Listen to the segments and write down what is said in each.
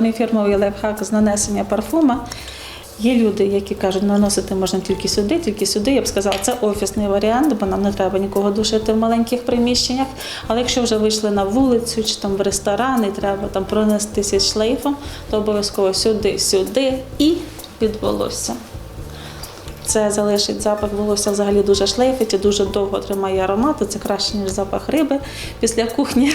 Мій фірмовий лайфхак з нанесення парфума. Є люди, які кажуть, наносити можна тільки сюди, тільки сюди. Я б сказала, це офісний варіант, бо нам не треба нікого душити в маленьких приміщеннях. Але якщо вже вийшли на вулицю чи там в ресторан і треба там пронестися шлейфом, то обов'язково сюди, сюди і під волосся. Це залишить запах волосся взагалі дуже шлейфить і дуже довго тримає аромат. Це краще, ніж запах риби після кухні.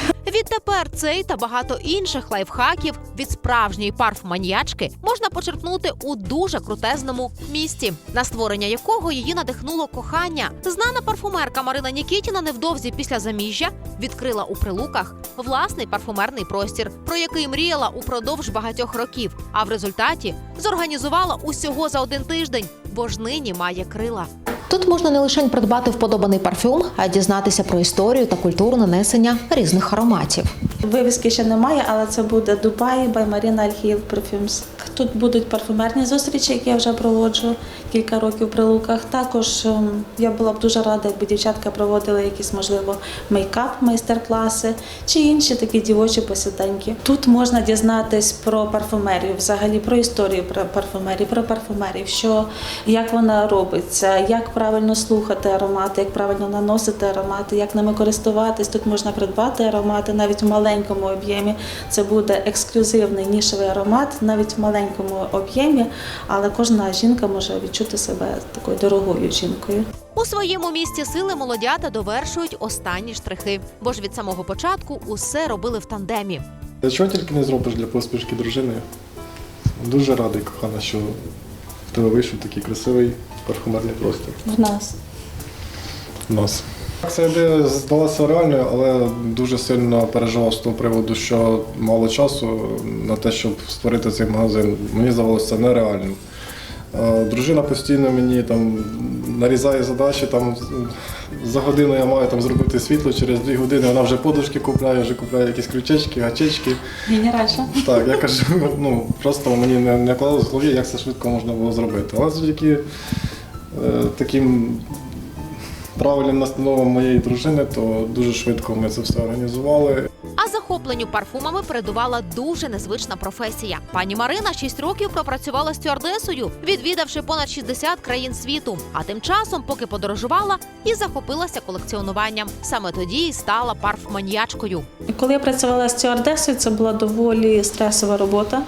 Відтепер цей та багато інших лайфхаків від справжньої парфманіячки можна почерпнути у дуже крутезному місті, на створення якого її надихнуло кохання. Знана парфумерка Марина Нікітіна невдовзі після заміжжя відкрила у прилуках власний парфумерний простір, про який мріяла упродовж багатьох років. А в результаті зорганізувала усього за один тиждень, бо ж нині має крила. Тут можна не лише придбати вподобаний парфюм, а й дізнатися про історію та культуру нанесення різних ароматів. Вивіски ще немає, але це буде Дубай Marina Al Perfumes. Тут будуть парфумерні зустрічі, які я вже проводжу кілька років при луках. Також ем, я була б дуже рада, якби дівчатка проводили якісь, можливо, мейкап, майстер-класи чи інші такі дівочі посіденьки. Тут можна дізнатись про парфумерію, взагалі про історію про парфумерії, про парфумерів, що як вона робиться, як правильно слухати аромати, як правильно наносити аромати, як ними користуватись. Тут можна придбати аромати навіть в маленькому об'ємі. Це буде ексклюзивний нішевий аромат, навіть в маленькому об'ємі, але кожна жінка може відчути себе такою дорогою жінкою. У своєму місці сили молодята довершують останні штрихи, бо ж від самого початку усе робили в тандемі. Та Чого тільки не зробиш для поспішки дружини. Дуже радий, кохана, що в тебе вийшов такий красивий парфумерний простір. В нас. У нас. Ця ідея здалася реальною, але дуже сильно переживав з того приводу, що мало часу на те, щоб створити цей магазин. Мені здавалося нереальним. Е, Дружина постійно мені там нарізає задачі. Там за годину я маю там зробити світло, через дві години вона вже подушки купляє, вже купляє якісь крючечки, гачечки. Генеральша. Так, я кажу, ну просто мені не, не клалось в голові, як це швидко можна було зробити. Але завдяки таким правильним настановам моєї дружини, то дуже швидко ми це все організували. А захопленню парфумами передувала дуже незвична професія. Пані Марина 6 років пропрацювала стюардесою, відвідавши понад 60 країн світу. А тим часом, поки подорожувала, і захопилася колекціонуванням. Саме тоді і стала парфманіячкою. Коли я працювала стюардесою, це була доволі стресова робота.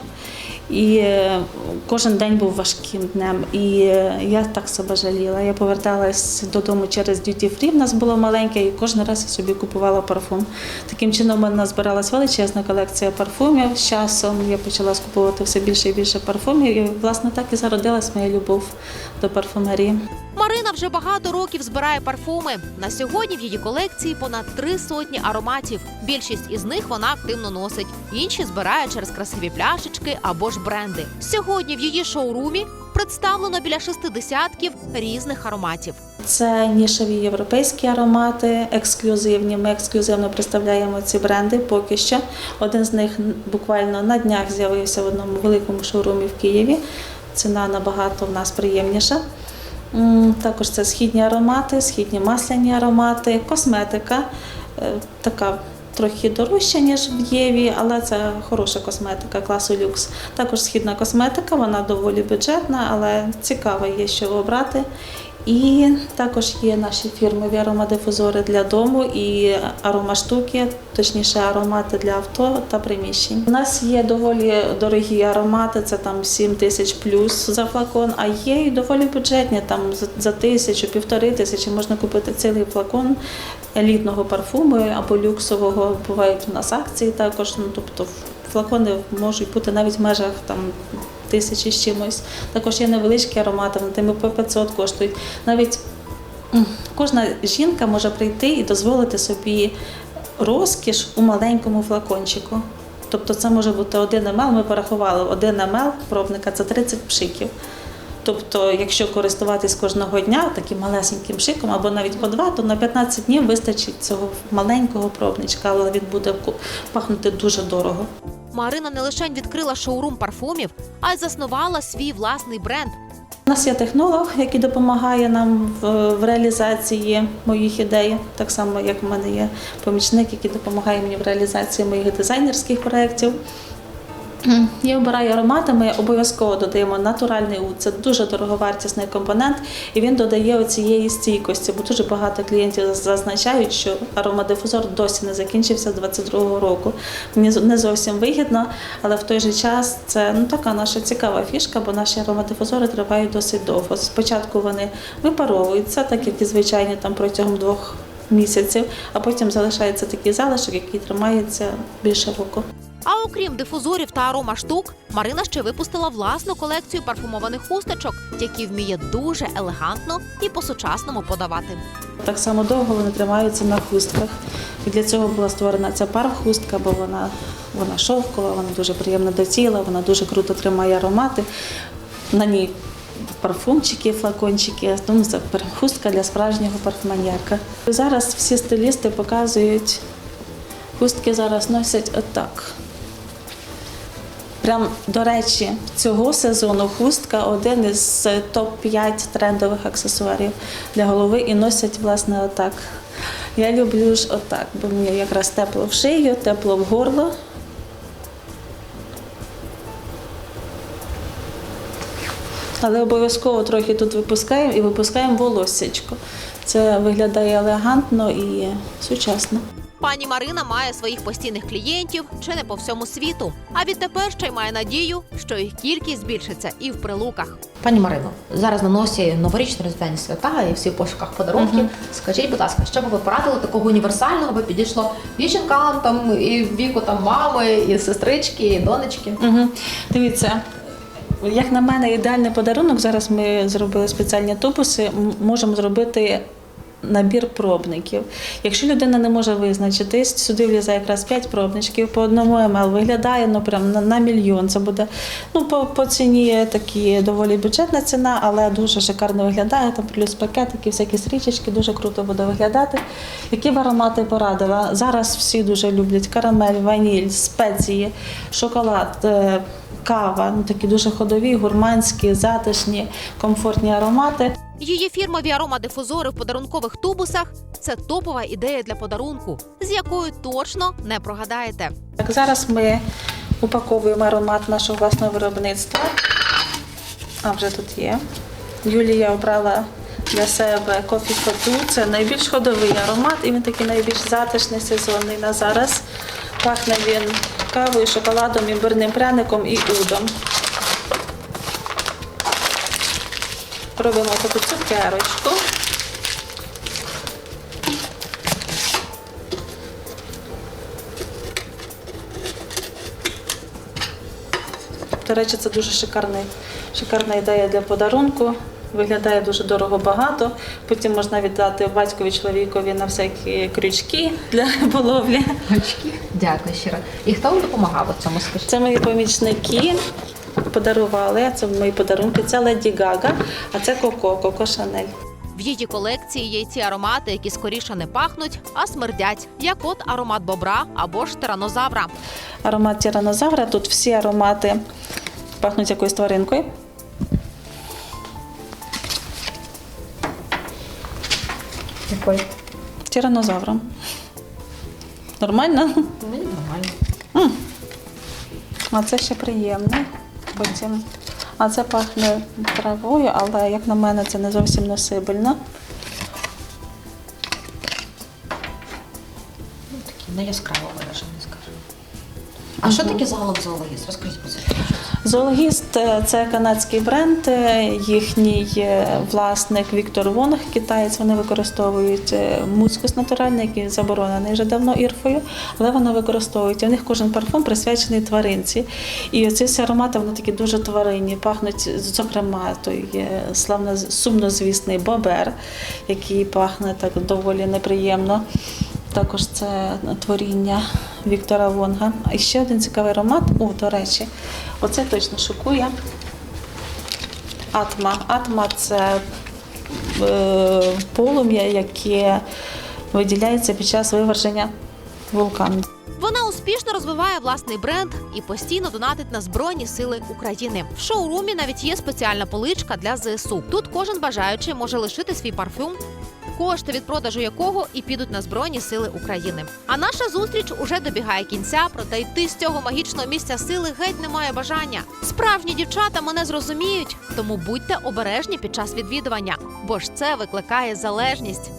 І е, кожен день був важким днем. І е, я так себе жаліла. Я поверталась додому через Duty Free, в нас було маленьке, і кожен раз я собі купувала парфум. Таким чином у мене назбиралась величезна колекція парфумів. З часом я почала скуповувати все більше і більше парфумів. І власне так і зародилась моя любов до парфумерії. Марина вже багато років збирає парфуми. На сьогодні в її колекції понад три сотні ароматів. Більшість із них вона активно носить. Інші збирає через красиві пляшечки або ж бренди. Сьогодні в її шоурумі представлено біля шести десятків різних ароматів. Це нішеві європейські аромати, ексклюзивні. Ми ексклюзивно представляємо ці бренди поки що. Один з них буквально на днях з'явився в одному великому шоурумі в Києві. Ціна набагато в нас приємніша. Також це східні аромати, східні масляні аромати, косметика. Е, Така трохи дорожча, ніж в Єві, але це хороша косметика класу люкс. Також східна косметика, вона доволі бюджетна, але цікава є, що обрати. І також є наші фірмові аромадифузори для дому і аромаштуки, точніше аромати для авто та приміщень. У нас є доволі дорогі аромати, це там 7 тисяч плюс за флакон, а є і доволі бюджетні, там за- тисячу, півтори тисячі можна купити цілий флакон елітного парфуму або люксового. Бувають у нас акції також. Ну тобто флакони можуть бути навіть в межах там тисячі з чимось. Також є невеличкі аромати, вони тими по 500 коштують. Навіть кожна жінка може прийти і дозволити собі розкіш у маленькому флакончику. Тобто це може бути 1 мл, ми порахували 1 мл пробника це 30 пшиків. Тобто, якщо користуватись кожного дня таким малесеньким пшиком або навіть по два, то на 15 днів вистачить цього маленького пробничка, але він буде пахнути дуже дорого. Марина не лише відкрила шоурум парфумів, а й заснувала свій власний бренд. У нас є технолог, який допомагає нам в, реалізації моїх ідей, так само як в мене є помічник, який допомагає мені в реалізації моїх дизайнерських проєктів. Я обираю аромати, ми обов'язково додаємо натуральний уд. Це дуже дороговартісний компонент, і він додає оцієї стійкості, бо дуже багато клієнтів зазначають, що аромадифузор досі не закінчився з 22-го року. Не зовсім вигідно, але в той же час це ну, така наша цікава фішка, бо наші аромадифузори тривають досить довго. Спочатку вони випаровуються, так як і звичайні там протягом двох місяців, а потім залишається такий залишок, який тримається більше року. А окрім дифузорів та аромаштук, Марина ще випустила власну колекцію парфумованих хусточок, які вміє дуже елегантно і по-сучасному подавати. Так само довго вони тримаються на хустках. І для цього була створена ця парф-хустка, бо вона, вона шовкова, вона дуже приємна до тіла, вона дуже круто тримає аромати. На ній парфумчики, флакончики. Ну, це хустка для справжнього парфуманьяка. Зараз всі стилісти показують, хустки зараз носять отак. Прям, до речі, цього сезону хустка один із топ-5 трендових аксесуарів для голови і носять, власне, отак. Я люблю ж отак, бо мені якраз тепло в шию, тепло в горло. Але обов'язково трохи тут випускаємо і випускаємо волоссячко. Це виглядає елегантно і сучасно. Пані Марина має своїх постійних клієнтів чи не по всьому світу. А відтепер ще й має надію, що їх кількість збільшиться і в прилуках. Пані Марино, зараз на носі новорічні різдвяні свята і всі в пошуках подарунків. Скажіть, будь ласка, що би ви порадили такого універсального, аби підійшло і жінкам, там і в віку там мами, і сестрички, і донечки. Угу. Дивіться, як на мене, ідеальний подарунок. Зараз ми зробили спеціальні тубуси, можемо зробити. Набір пробників. Якщо людина не може визначитись, сюди влізає якраз 5 пробничків по одному МЛ. Виглядає ну прям на, на мільйон. Це буде ну по, по ціні такі доволі бюджетна ціна, але дуже шикарно виглядає. Там плюс пакетики, всякі стрічечки, дуже круто буде виглядати. Які б аромати порадила? Зараз всі дуже люблять карамель, ваніль, спеції, шоколад. е, Кава, ну такі дуже ходові, гурманські, затишні, комфортні аромати. Її фірмові аромадифузори в подарункових тубусах це топова ідея для подарунку, з якою точно не прогадаєте. Так, зараз ми упаковуємо аромат нашого власного виробництва. А вже тут є. Юлія обрала для себе кофі фату. Це найбільш ходовий аромат, і він такий найбільш затишний, сезонний на зараз. Пахне він кавою, шоколадом, імбирним пряником і удом. Робимо таку цукерочку. До речі, це дуже шикарний, шикарна ідея для подарунку. Виглядає дуже дорого багато. Потім можна віддати батькові чоловікові на всякі крючки для половлі. Очки. Дякую щиро. І хто вам допомагав у цьому? Скажіть? Це мої помічники подарували. Це мої подарунки. Це Леді Гага, а це Коко, Коко Шанель. В її колекції є ці аромати, які скоріше не пахнуть, а смердять, як от аромат бобра або ж тиранозавра. Аромат тиранозавра. Тут всі аромати пахнуть якоюсь тваринкою. Якої? Тиранозавром. Нормально? Мені нормально. А це ще приємно. Потім. А це пахне травою, але як на мене, це не зовсім носибельно. Не яскраво виражений, скажу. А що таке загалом зоологіст? Розкажіть про це. Зоологіст е, це канадський бренд. е, Їхній е, власник Віктор Вонг, китаєць. Вони використовують мускус натуральний, який заборонений вже давно ірфою, але вони використовують. І У них кожен парфум присвячений тваринці. І оці всі аромати вони такі дуже тваринні, пахнуть, зокрема, той славно сумнозвісний бобер, який пахне так доволі неприємно. Також це творіння Віктора Вонга. І ще один цікавий аромат. О, до речі, оце точно шокує. Атма. Атма це е, полум'я, яке виділяється під час виверження вулкану. Вона успішно розвиває власний бренд і постійно донатить на збройні сили України. В шоурумі навіть є спеціальна поличка для ЗСУ. Тут кожен бажаючий може лишити свій парфюм. Кошти від продажу якого і підуть на збройні сили України. А наша зустріч уже добігає кінця, проте йти з цього магічного місця сили геть немає бажання. Справжні дівчата мене зрозуміють, тому будьте обережні під час відвідування, бо ж це викликає залежність.